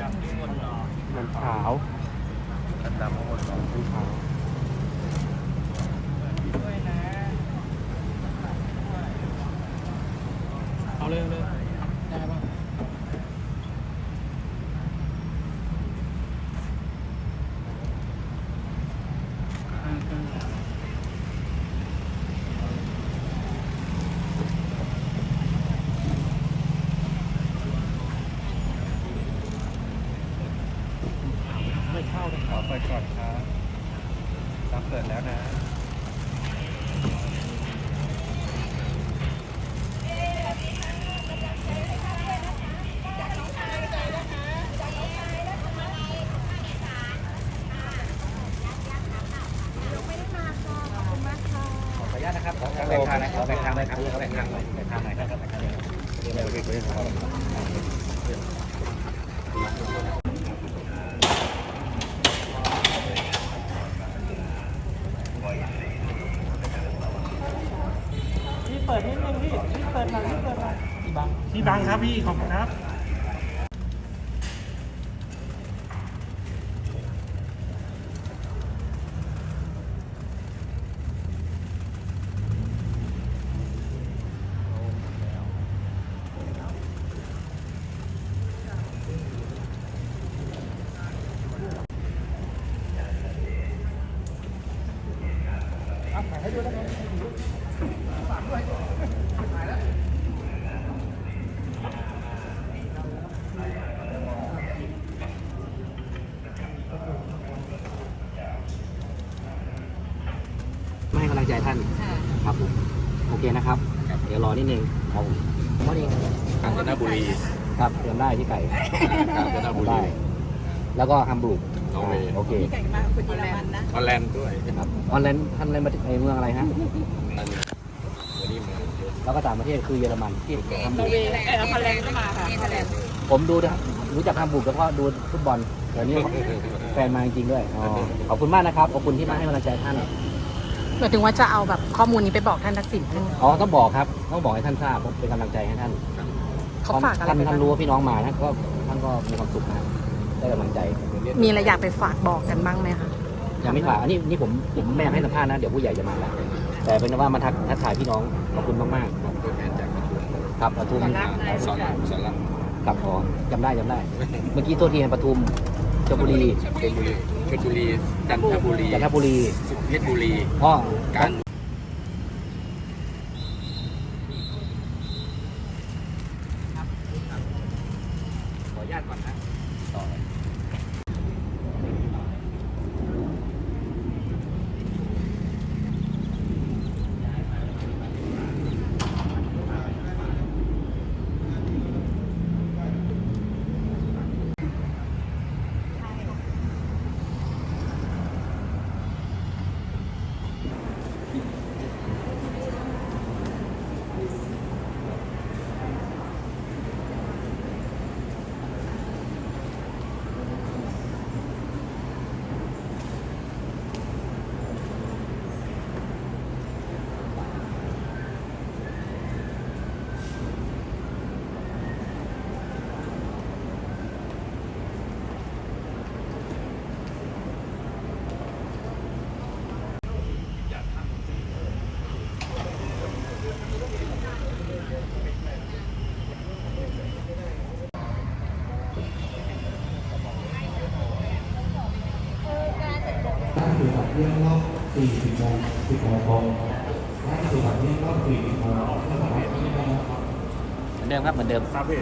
มันขาวอันดำข้างบนก่อนมันขาว เอาเลยเลยได้ป่ะ ไม่เข้าเลยขอเปิดก่อนครับรับเปิดแล้วนะขออนุญาตนะครับ ขอแบ่งทางหน่อยขอแบ่งทางหน่อยครับขอแบ่งทางหน่อยแบ่งทางหน่อยครับแบ่งทางหน่อยเดี๋ยวเราไปคุยกันต่อ พี่เปิดนิดนึงพี่พี่เปิดหน่อยพี่เปิดหน่อยพี่บังพี่บังครับพี่ขอบคุณครับไม่ให้กำลังใจท่านครับผมโอเคนะครับ เดี๋ยวรอนิดนึงครับผมมอนี่กาญจนบุรีครับเตรียมได้ที่ไก่ กาญจนบุรี ได้ แล้วก็ฮัมบูร์ก นอร์เวย์โอเคฮอลแลนด์ด้วยครับออนไลน์ท่านเล่นประเทศเมืองอะไรฮะอันนี้วันนี้มาเยอะแล้วก็ต่างประเทศคือเยอรมันที่ฮัมบูร์กเออฮอลแลนด์ก็มาค่ะฮอลแลนด์ผมดูนะรู้จักฮัมบูร์กเฉพาะดูฟุตบอลเดี๋ยวนี้แฟนมาจริงๆด้วยอ๋อขอบคุณมากนะครับขอบคุณที่มาให้กำลังใจท่านหมายถึงว่าจะเอาแบบข้อมูลนี้ไปบอกท่านทักษิณใช่ไหมอ๋อต้องบอกครับต้องบอกให้ท่านทราบผมเป็นกำลังใจให้ท่านเขาฝากอะไรท่านไปท่านบ้างรู้ว่าพี่น้องมานะก็ท่านก็มีความสุขนะ ได้กำลังใจ มีอะไรอยากไปฝากบอกกันบ้างไหมคะยังไม่ฝากอันนี้นี่ผมผมไม่อยากให้สัมภาษณ์นะ เดี๋ยวผู้ใหญ่จะมาแล้วแต่เป็นว่ามาทักทักทายพี่น้องขอบคุณมากๆครับตัวแทนจากประชุมครับปทุมสอนสอนลังกับขอจำได้จำได้ เมื่อกี้ตัวทีนปทุมชลบุรีชลบุรีชลบุรีจันทบุรีจันทบุรีสุเพชรบุรีพ่อการ เหมือนเดิมครับเหมือนเดิมครับพี่